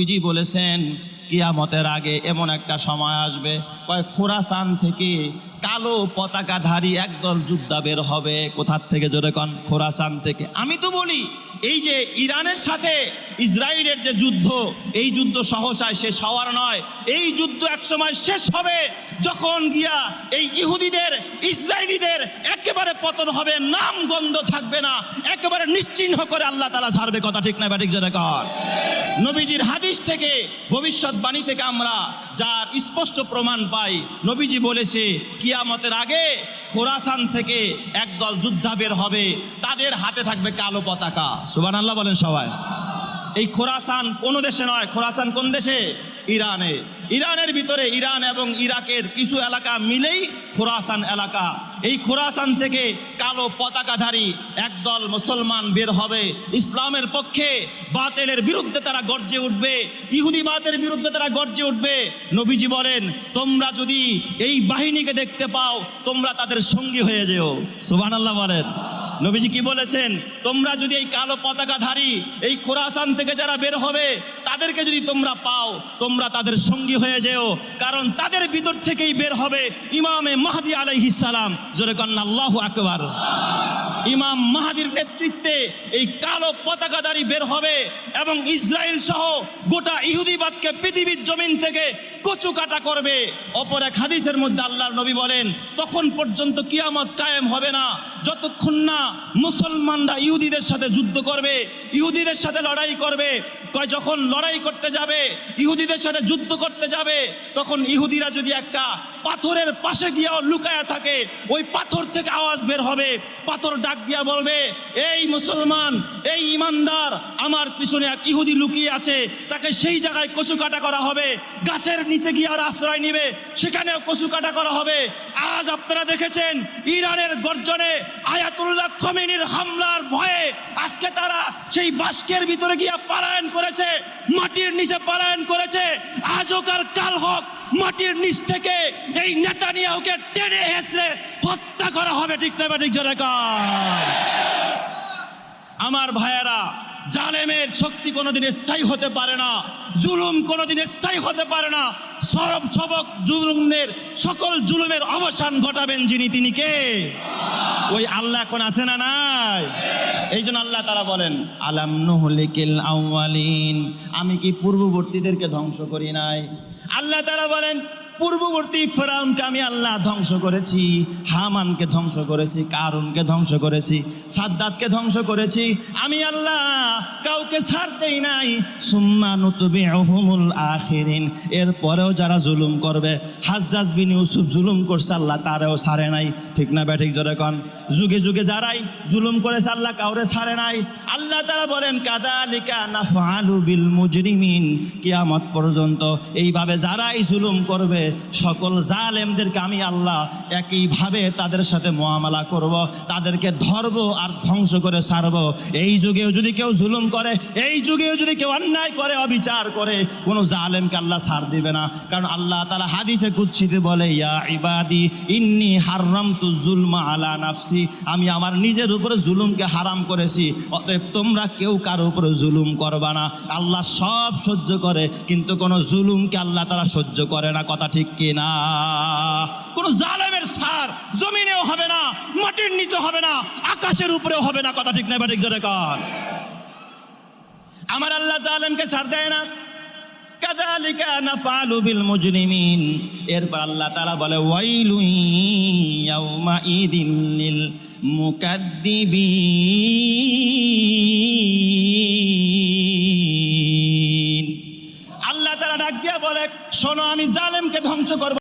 নবীজি বলেছেন, কিয়ামতের আগে এমন একটা সময় আসবে, কয় খোরাসান থেকে কালো পতাকাধারী একদল যোদ্ধা বের হবে। কোথার থেকে জোরে কন? খোরাসান থেকে। আমি তো বলি, এই যে ইরানের সাথে ইসরায়েলের যে যুদ্ধ, এই যুদ্ধ সহসায় শেষ হওয়ার নয়। এই যুদ্ধ একসময় শেষ হবে যখন গিয়া এই ইহুদিদের ইসরায়েলিদের একেবারে পতন হবে, নাম গন্ধ থাকবে না। একেবারে নিশ্চিহ্ন করে আল্লাহ তালা ছাড়বে। কথা ঠিক না ব্যাটিক জোরে কর নবীজির হাদিস থেকে ভবিষ্যৎবাণী থেকে আমরা যার স্পষ্ট প্রমাণ পাই, নবীজি বলেছে, কিয়ামতের আগে খোরাসান থেকে একদল যোদ্ধা বের হবে, তাদের হাতে থাকবে কালো পতাকা। সুবান আল্লাহ বলেন সবাই। এই খোরাসান কোন দেশে নয়, খোরাসান কোন দেশে? ইরানে। ইরানের ভিতরে ইরান এবং ইরাকের কিছু এলাকা মিলেই খোরাসান এলাকা। এই খোরাসান থেকে কালো পতাকাধারী একদল মুসলমান বের হবে। ইসলামের পক্ষে বাতেলের বিরুদ্ধে তারা গর্জে উঠবে। ইহুদিবাদের বিরুদ্ধে তারা গর্জে উঠবে। নবীজি বলেন, তোমরা যদি এই বাহিনীকে দেখতে পাও, তোমরা তাদের সঙ্গী হয়ে যেও। সুবহানাল্লাহ বলেন। নবীজি কি বলেছেন? তোমরা যদি এই কালো পতাকাধারী, এই খোরাসান থেকে যারা বের হবে, তাদেরকে যদি তোমরা পাও, তোমরা তাদের সঙ্গী হয়ে যেও। কারণ তাদের ভিতর থেকেই বের হবে ইমামে মাহাদি আলাইহিস সালাম। জোরে কন্যা, আল্লাহ আকবার। ইমাম মাহাদির নেতৃত্বে এই কালো পতাকাধারী বের হবে এবং ইসরায়েল সহ গোটা ইহুদিবাদকে পৃথিবীর জমিন থেকে কচু কাটা করবে। অপর এক হাদিসের মধ্যে আল্লাহর নবী বলেন, তখন পর্যন্ত কিয়ামত কায়েম হবে না। যতক্ষণ না মুসলমানরা ইহুদিদের সাথে যুদ্ধ করবে, ইহুদিদের সাথে লড়াই করবে যখন লড়াই করতে যাবে, ইহুদিদের সাথে যুদ্ধ করতে যাবে, তখন ইহুদিরা যদি একটা পাথরের পাশে গিয়েও লুকায়া থাকে, ওই পাথর থেকে আওয়াজ বের হবে। পাথর ডাক দিয়া বলবে, এই মুসলমান, এই ইমানদার, আমার পিছনে এক ইহুদি লুকিয়ে আছে, তাকে সেই জায়গায় কচু কাটা করা হবে। গাছের নিচে গিয়ে আর আশ্রয় নিবে, সেখানেও কচু কাটা করা হবে। আজ আপনারা দেখেছেন ইরানের গর্জনে আয়াতুল্লাহ খমেনির হামলার ভয়ে আজকে তারা সেই বাস্কের ভিতরে গিয়া পালায়ন করেছে, মাটির নিচে পালায়ন করেছে আজও কার কাল হোক, মাটির নিচ থেকে এই নেতানিয়াহুকে টেনে হেসড়ে হত্যা করা হবে ঠিক তবে ঠিক কর। আমার ভাইয়েরা জালেমের শক্তি কোনোদিন স্থায়ী হতে পারে না, জুলুম কোনোদিন স্থায়ী হতে পারে না। সরব সবক জুলুমদের, সকল জুলুমের অবসান ঘটাবেন যিনি, তিনি কে? ওই আল্লাহ এখন আছে না নাই? এই জন্য আল্লাহ তারা বলেন, আলাম নুহলিকিল আউয়ালিন? আমি কি পূর্ববর্তীদেরকে ধ্বংস করি নাই? আল্লাহ তারা বলেন পূর্ববর্তী ফেরাউনকে আমি আল্লাহ ধ্বংস করেছি হামানকে ধ্বংস করেছি, কারুনকে ধ্বংস করেছি, সাদ্দাতকে ধ্বংস করেছি। আমি আল্লাহ কাউকে ছাড়তেই নাই। সুম্মা নুতবি অহমুল আখিরিন। এরপরেও যারা জুলুম করবে, হাজ্জাজ বিন ইউসুফ জুলুম করছে, আল্লাহ তারেও ছাড়ে নাই। ঠিক না ব্যাঠিক জোরে কন। যুগে যুগে যারাই জুলুম করেছে, আল্লাহ কাউরে ছাড়ে নাই। আল্লাহ তারা বলেন, কাদালিকা নাফআলু বিল মুজরিমিন। কিয়ামত পর্যন্ত এইভাবে যারাই জুলুম করবে সকল জালেমদেরকে আমি আল্লাহ একইভাবে তাদের সাথে মোয়ামলা করব, তাদেরকে ধরব আর ধ্বংস করে ছাড়ব। এই যুগেও যদি কেউ জুলুম করে, এই যুগেও যদি কেউ অন্যায় করে, অবিচার করে, কোনো জালেমকে আল্লাহ ছাড় দিবে না। কারণ আল্লাহ তালা হাদিসে কুৎসিতে বলে, ইয়া ইবাদি, ইন্নি হাররাম তু জুলমা আলা নাফসি। আমি আমার নিজের উপরে জুলুমকে হারাম করেছি, অতএব তোমরা কেউ কারও উপরে জুলুম করবা না। আল্লাহ সব সহ্য করে, কিন্তু কোনো জুলুমকে আল্লাহ তারা সহ্য করে না। কথা ঠিক কি না কোনো জালেমের সার জমিনেও হবে না, মাটির নিচে হবে না, আকাশের উপরেও হবে না, কথা ঠিক না বা ঠিক জোরে কর আমার আল্লাহ জালেমকে ছাড় দেয় না। কাদালিকা নাফআলু বিল মুজরিমিন। এরপর আল্লাহ তাআলা বলে ওয়াইলু ইয়াউমা ইদিন লিল মুকাদ্দিবিন। বলে শোনো আমি জালেমকে ধ্বংস করব।